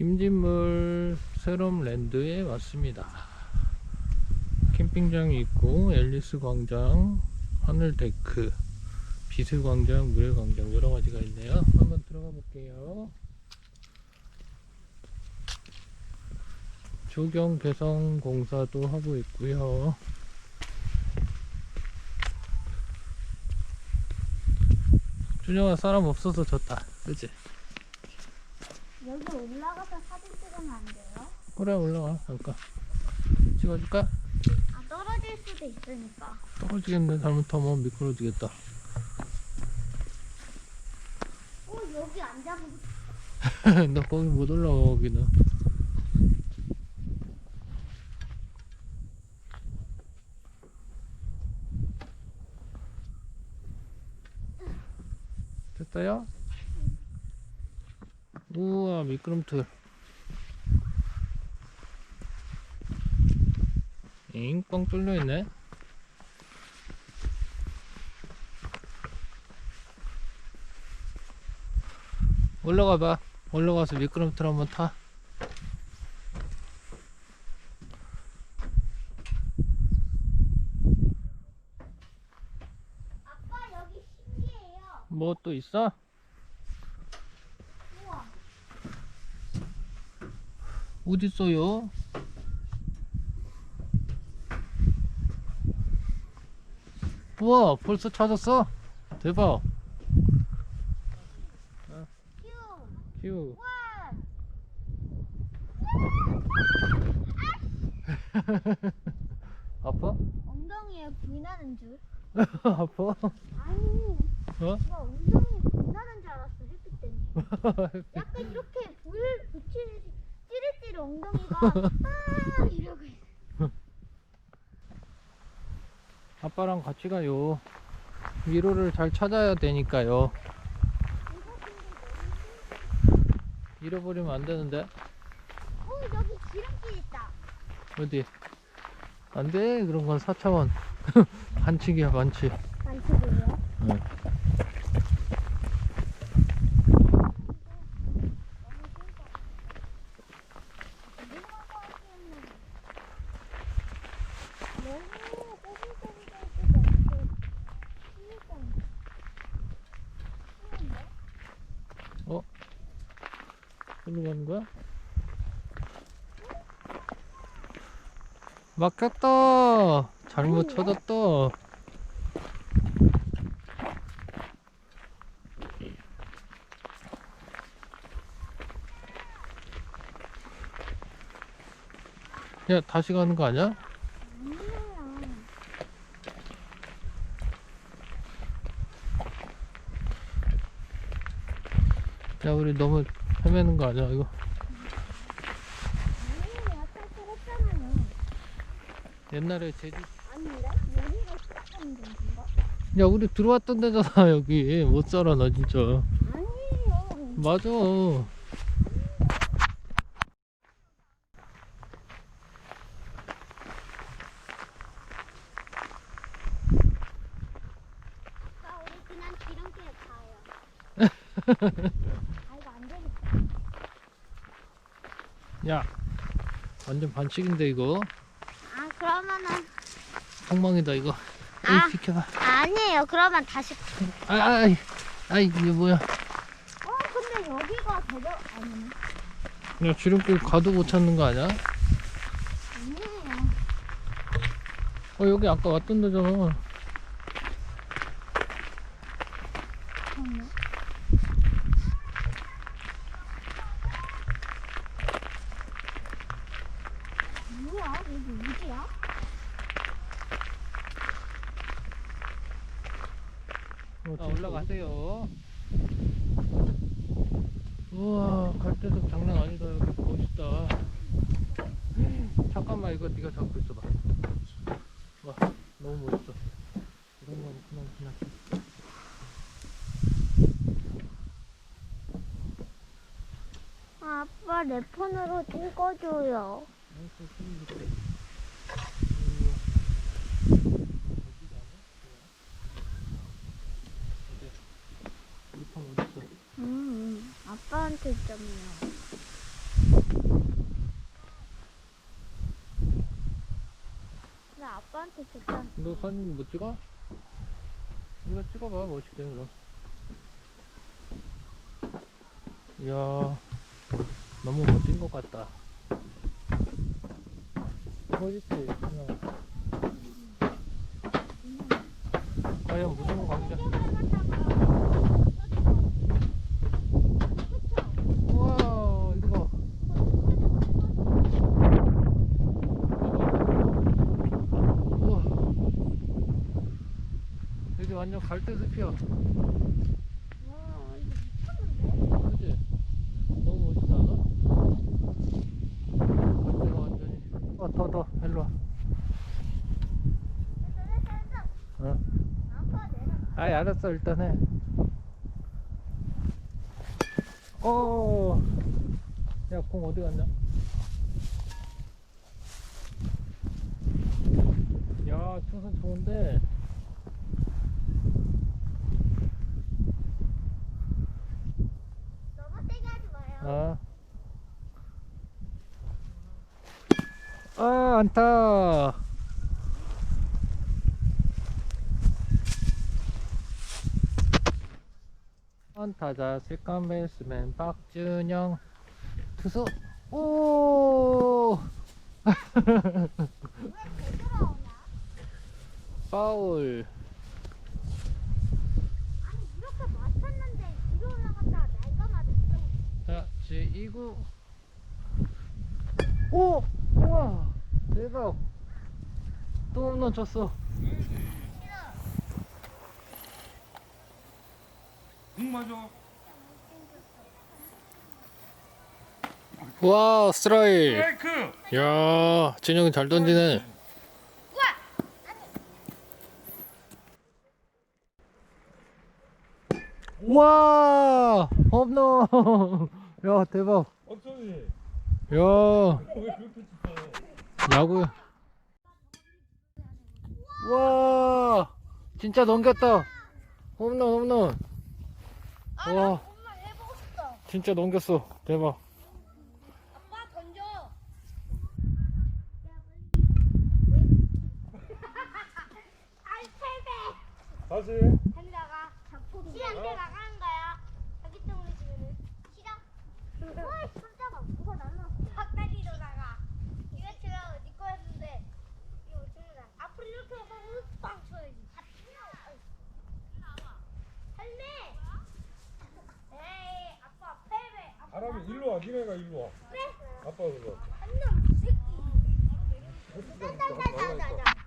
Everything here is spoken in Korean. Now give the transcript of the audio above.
임진물 세롬랜드에 왔습니다. 캠핑장이 있고 앨리스 광장, 하늘 데크, 비스 광장, 물의 광장 여러 가지가 있네요. 한번 들어가 볼게요. 조경 개성 공사도 하고 있고요. 준영아 사람 없어서 좋다. 그치? 여기 올라가서 사진 찍으면 안 돼요? 그래 올라가 잠깐 찍어줄까? 아 떨어질 수도 있으니까. 떨어지겠네 잘못하면 미끄러지겠다 어 여기 앉아보고 너 거기 못 올라가 거기는 됐어요? 우와 미끄럼틀 잉뻥 뚫려있네 올라가봐 올라가서 미끄럼틀 한번 타 아빠 여기 신기해요. 뭐 또 있어? 우와. 어딨어요? 우와 벌써 찾았어? 대박 휴. 아파? 엉덩이에 불 나는 줄. 아파? 아니. 어? 나 엉덩이에 불 나는 줄 알았어 햇빛 때문에. 약간 이렇게 엉덩이가 아 이러고 있어. 아빠랑 같이 가요 위로를 잘 찾아야 되니까요 잃어버리면 안 되는데 어 여기 지름길 있다. 어디? 안 돼 그런 건 4차원 반칙이야 반칙 반칙이에요? 응. 어디로 가는 거야? 막혔다 잘못? 찾았다 야 다시 가는 거 아니야? 야 우리 너무 헤매는 거 아니야 이거 옛날에 제주? 야 우리 들어왔던 데잖아 여기 못 살아 나 진짜 아니에요. 맞아 아빠 우리 그냥 지름길에 가요. 아 이거 안 되겠다. 야 완전 반칙인데 이거 아 그러면은 엉망이다 이거 아. 에이 비켜봐 아니에요. 그러면 다시. 아, 아이 아이 이게 뭐야 어 근데 여기가 대저 아니네. 야 지름길 가도 못 찾는 거 아니야? 아니에요. 어 여기 아까 왔던 데잖아 그러네. 뭐야? 여기 어디야? 아, 올라가세요. 우와 갈대석 장난 아니다. 여기 멋있다. 잠깐만 이거 네가 잡고 있어봐. 와 너무 멋있어. 이런 거 그냥 그냥. 아빠 내 폰으로 찍어줘요. 수 있잖아요. 근데 아빠한테 좋다. 너 사진 못 찍어? 이거 찍어봐 멋있게 그럼. 이야 너무 멋진 것 같다. 멋있지? 그냥. 과연 무슨 거 같아? 여기 완전 갈대숲이야 와, 이거 미쳤는데? 그치? 너무 멋있지 않아? 갈대가 완전히 어, 더, 더, 일로 와. 어. 아이, 알았어, 일단 해. 어, 야, 공 어디 갔냐? 야, 투선 좋은데. 너무 세게 하지 마요. 안타. 안타자 세컨 베이스맨 박준영 투수 오? 파울 아니, 이렇게 맞췄는데 뒤로 올라갔다가 내가 맞았어. 자 제2구 오 우와 대박 또 홈런 쳤어 응 맞아. 와 스트라이크. 야 진영이 잘 던지네 와 홈런 야 대박? 야왜 그렇게 쳤어? 야구 와 진짜 넘겼다 홈런 홈런 아, 와 엄마 해보고 싶다. 진짜 넘겼어 대박 아빠 던져. 아이 패배. 다시. 야, 니네가 일로 와. 네. 아빠가 그거. 안녕, 새끼. 나나나나나.